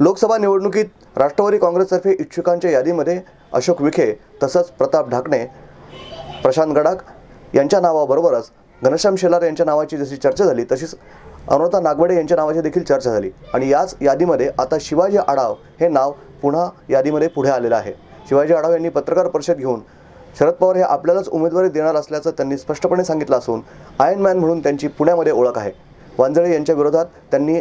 लोकसभा निवडणुकीत राष्ट्रवादी काँग्रेसतर्फे इच्छुकांच्या यादीमध्ये अशोक विखे तसंच प्रताप ढाकणे प्रशांत गडाख यांच्या नावाबरोबरच घनश्याम शेलार यांच्या नावाची जशी चर्चा झाली तशीच अनुराधा नागवडे यांच्या नावाची देखील चर्चा झाली. आणि याच यादीमध्ये आता शिवाजी आढाव हे नाव पुन्हा यादीमध्ये पुढे आलेलं आहे. शिवाजी आढाव यांनी पत्रकार परिषद घेऊन शरद पवार हे आपल्यालाच उमेदवारी देणार असल्याचं त्यांनी स्पष्टपणे सांगितलं असून आयन मॅन म्हणून त्यांची पुण्यामध्ये ओळख आहे. वांजळे यांच्या विरोधात त्यांनी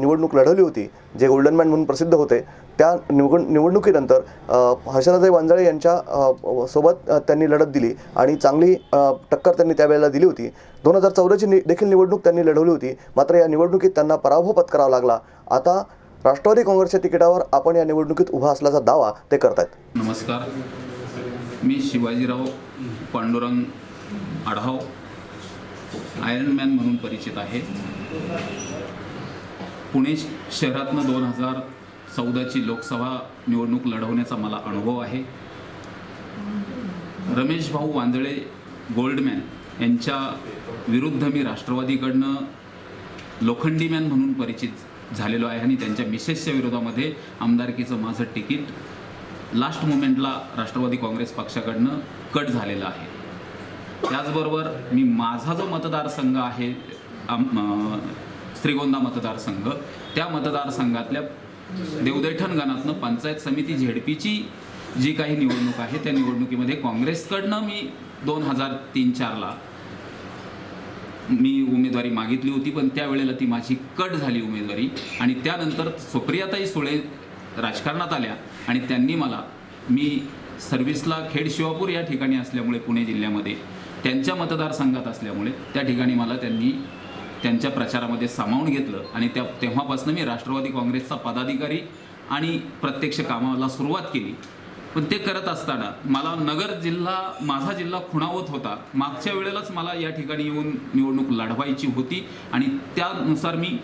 निवडणूक लढवली होती जे गोल्डन मॅन म्हणून प्रसिद्ध होते. त्या निवड निवडणुकीनंतर अ, हर्षदाताई वांजळे यांच्या सोबत त्यांनी लढत दिली आणि चांगली टक्कर त्यांनी त्यावेळेला दिली होती. दोन हजार चौदाची नि देखील निवडणूक त्यांनी लढवली होती. मात्र या निवडणुकीत त्यांना पराभव पत्करावा लागला. आता राष्ट्रवादी काँग्रेसच्या तिकिटावर आपण या निवडणुकीत उभा असल्याचा दावा ते करतायत. नमस्कार. मी शिवाजीराव पांडुरंग आढाव आयरन मॅन म्हणून परिचित आहे. पुणे शहरातनं दोन हजार चौदाची लोकसभा निवडणूक लढवण्याचा मला अनुभव आहे. रमेश भाऊ वांजळे गोल्डमॅन यांच्या विरुद्ध मी राष्ट्रवादीकडनं लोखंडी मॅन म्हणून परिचित झालेलो आहे आणि त्यांच्या मिसेसच्या विरोधामध्ये आमदारकीचं माझं तिकीट लास्ट मोमेंटला राष्ट्रवादी काँग्रेस पक्षाकडनं कट झालेलं आहे. त्याचबरोबर मी माझा जो मतदारसंघ आहे श्रीगोंदा मतदारसंघ त्या मतदारसंघातल्या देवदैठण गणातनं पंचायत समिती झेडपीची जी काही निवडणूक आहे त्या निवडणुकीमध्ये काँग्रेसकडनं मी दोन हजार तीन चारला मी उमेदवारी मागितली होती पण त्यावेळेला ती माझी कट झाली उमेदवारी आणि त्यानंतर सुप्रियाताई सुळे राजकारणात आल्या आणि त्यांनी मला मी सर्व्हिसला खेड शिवापूर या ठिकाणी असल्यामुळे पुणे जिल्ह्यामध्ये त्यांच्या मतदारसंघात असल्यामुळे त्या ठिकाणी मला त्यांनी त्यांच्या प्रचारामध्ये सामावून घेतलं. आणि त्या तेव्हापासून मी राष्ट्रवादी काँग्रेसचा पदाधिकारी आणि प्रत्यक्ष कामाला सुरुवात केली. पण ते करत असताना मला नगर जिल्हा माझा जिल्हा खुणावत होता. मागच्या वेळेलाच मला या ठिकाणी येऊन निवडणूक लढवायची होती. आणि त्यानुसार मी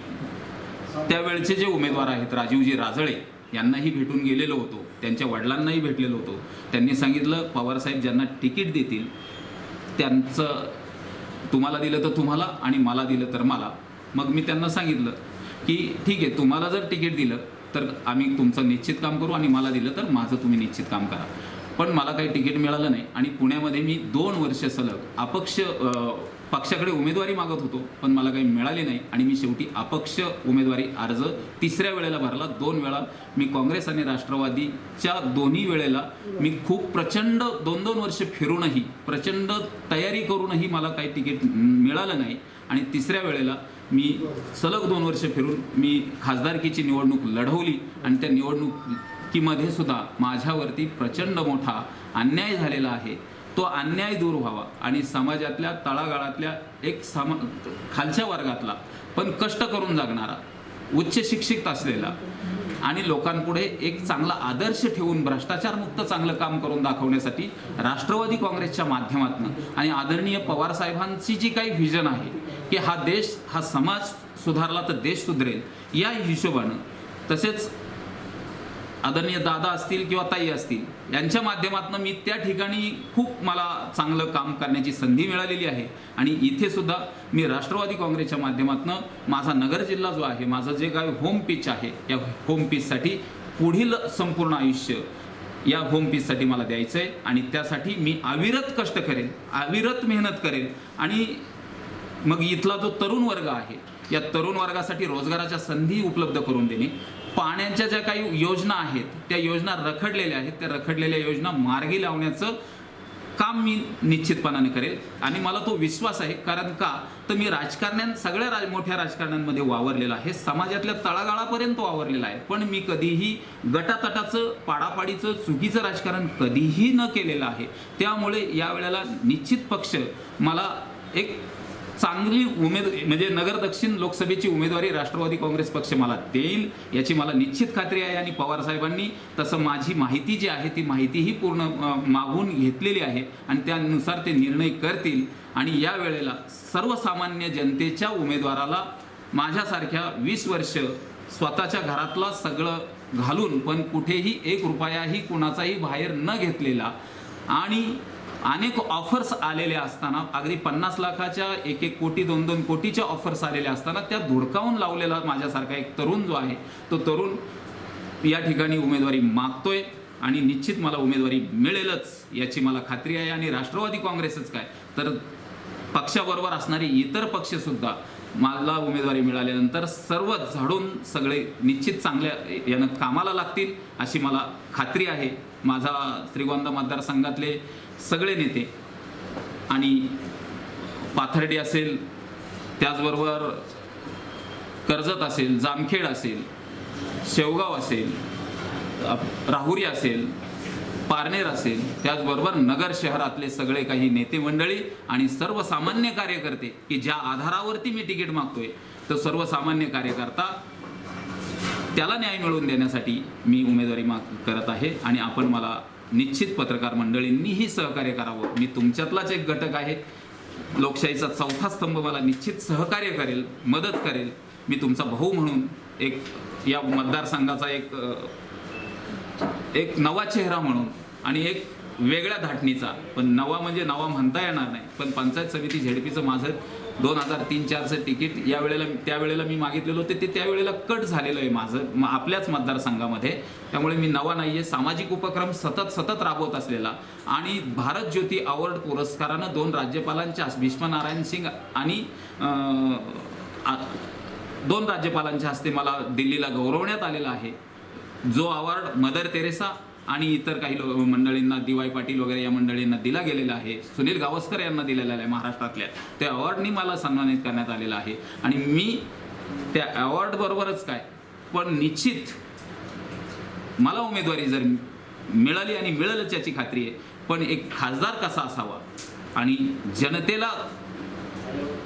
त्यावेळचे जे उमेदवार आहेत राजीवजी राजळे यांनाही भेटून गेलेलो होतो. त्यांच्या वडिलांनाही भेटलेलो होतो. त्यांनी सांगितलं पवारसाहेब ज्यांना तिकीट देतील त्यांचं तुम्हाला दिलं तर तुम्हाला आणि मला दिलं तर मला. मग मी त्यांना सांगितलं की ठीक आहे तुम्हाला जर तिकीट दिलं तर आम्ही तुमचं निश्चित काम करू आणि मला दिलं तर माझं तुम्ही निश्चित काम करा. पण मला काही तिकीट मिळालं नाही आणि पुण्यामध्ये मी दोन वर्ष सलग अपक्ष पक्षाकडे उमेदवारी मागत होतो पण मला काही मिळाली नाही आणि मी शेवटी अपक्ष उमेदवारी अर्ज तिसऱ्या वेळेला भरला. दोन वेळा मी काँग्रेस आणि राष्ट्रवादीच्या दोन्ही वेळेला मी खूप प्रचंड दोन दोन वर्ष फिरूनही प्रचंड तयारी करूनही मला काही तिकीट मिळालं नाही. आणि तिसऱ्या वेळेला मी सलग दोन वर्ष फिरून मी खासदारकीची निवडणूक लढवली आणि त्या निवडणुकीमध्ये सुद्धा माझ्यावरती प्रचंड मोठा अन्याय झालेला आहे. तो अन्याय दूर व्हावा. आणि समाजातल्या तळागाळातल्या एक समा खालच्या वर्गातला पण कष्ट करून जगणारा उच्च शिक्षित असलेला आणि लोकांपुढे एक चांगला आदर्श ठेवून भ्रष्टाचारमुक्त चांगलं काम करून दाखवण्यासाठी राष्ट्रवादी काँग्रेसच्या माध्यमातून आणि आदरणीय पवार साहेबांची जी काही व्हिजन आहे की हा देश हा समाज सुधारला तर देश सुधरेल या हिशोबानं तसेच आदरणीय दादा असतील किंवा ताई असतील यांच्या माध्यमातून मी त्या ठिकाणी खूप मला चांगलं काम करण्याची संधी मिळालेली आहे. आणि इथे सुद्धा मी राष्ट्रवादी काँग्रेसच्या माध्यमातून माझा नगर जिल्हा जो आहे माझं जे काय होम पिच आहे या होम पिचसाठी पुढील संपूर्ण आयुष्य या होम पीससाठी मला द्यायचं आहे आणि त्यासाठी मी अविरत कष्ट करेन अविरत मेहनत करेन. आणि मग इथला जो तरुण वर्ग आहे या तरुण वर्गासाठी रोजगाराच्या संधी उपलब्ध करून देणे. पाण्याच्या ज्या काही योजना आहेत त्या योजना रखडलेल्या आहेत त्या रखडलेल्या योजना मार्गी लावण्याचं काम मी निश्चितपणाने करेल. आणि मला तो विश्वास आहे कारण का? तर मी राजकारण्यात सगळ्या राज मोठ्या राजकारण्यांमध्ये वावरलेला आहे. समाजातल्या तळागाळापर्यंत वावरलेला आहे. पण मी कधीही गटातटाचं पाडापाडीचं चुकीचं राजकारण कधीही न केलेलं आहे. त्यामुळे या वेळेला निश्चित पक्ष मला एक चांगली उमेद म्हणजे नगर दक्षिण लोकसभेची उमेदवारी राष्ट्रवादी काँग्रेस पक्ष मला देईल याची मला निश्चित खात्री आहे. आणि पवारसाहेबांनी तसं माझी माहिती जी आहे ती माहितीही पूर्ण मागून घेतलेली आहे आणि त्यानुसार ते निर्णय करतील. आणि या वेळेला सर्वसामान्य जनतेच्या उमेदवाराला माझ्यासारख्या वीस वर्ष स्वतःच्या घरातला सगळं घालून पण कुठेही एक रुपयाही कुणाचाही बाहेर न घेतलेला आणि अनेक ऑफर्स आलेल्या असताना अगदी पन्नास लाखाच्या एक एक कोटी दोन दोन कोटीच्या ऑफर्स आलेल्या असताना त्या धुडकावून लावलेला माझ्यासारखा एक तरुण जो आहे तो तरुण या ठिकाणी उमेदवारी मागतोय आणि निश्चित मला उमेदवारी मिळेलच याची मला खात्री आहे. आणि राष्ट्रवादी काँग्रेसच काय? तर पक्षाबरोबर असणारे इतर पक्षसुद्धा मला उमेदवारी मिळाल्यानंतर सर्व झाडून सगळे निश्चित चांगल्या यानं कामाला लागतील अशी मला खात्री आहे. माझा श्रीगोंदा मतदारसंघातले सगळे नेते आणि पाथर्डी असेल त्याचबरोबर कर्जत असेल जामखेड असेल शेवगाव असेल राहुरी असेल पारनेर असेल त्याचबरोबर नगर शहरातले सगळे काही नेते मंडळी आणि सर्वसामान्य कार्यकर्ते की ज्या आधारावरती मी तिकीट मागतोय तर सर्वसामान्य कार्यकर्ता त्याला न्याय मिळवून देण्यासाठी मी उमेदवारी माग करत आहे आणि आपण मला निश्चित पत्रकार मंडळींनीही सहकार्य करावं. मी तुमच्यातलाच एक घटक आहे. लोकशाहीचा चौथा स्तंभ मला निश्चित सहकार्य करेल मदत करेल. मी तुमचा भाऊ म्हणून एक या मतदारसंघाचा एक एक नवा चेहरा म्हणून आणि एक वेगळ्या धाटणीचा. पण नवा म्हणजे नवा म्हणता येणार नाही. पण पंचायत समिती झेडपीचं माझं दोन हजार तीन चारचं तिकीट या वेळेला त्यावेळेला मी मागितलेलं होतं. ते त्यावेळेला कट झालेलं आहे माझं म- आपल्याच मतदारसंघामध्ये. त्यामुळे मी नवा नाही आहे सामाजिक उपक्रम सतत सतत राबवत असलेला आणि भारत ज्योती अवॉर्ड पुरस्कारानं दोन राज्यपालांच्या भीष्म नारायण सिंग आणि दोन राज्यपालांच्या हस्ते मला दिल्लीला गौरवण्यात आलेला आहे. जो अवॉर्ड मदर तेरेसा आणि इतर काही लो मंडळींना डी वाय पाटील वगैरे या मंडळींना दिला गेलेला आहे. सुनील गावस्कर यांना दिलेला आहे महाराष्ट्रातल्या. त्या अवॉर्डनी मला सन्मानित करण्यात आलेला आहे. आणि मी त्या अवॉर्डबरोबरच काय? पण निश्चित मला उमेदवारी जर मिळाली आणि मिळेलच याची खात्री आहे. पण एक खासदार कसा असावा? आणि जनतेला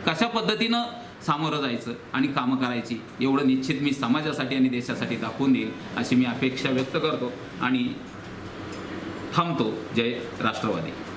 कशा पद्धतीनं सामोरं जायचं आणि कामं करायची एवढं निश्चित मी समाजासाठी आणि देशासाठी दाखवून देईल अशी मी अपेक्षा व्यक्त करतो. आणि थांबतो जय राष्ट्रवादी।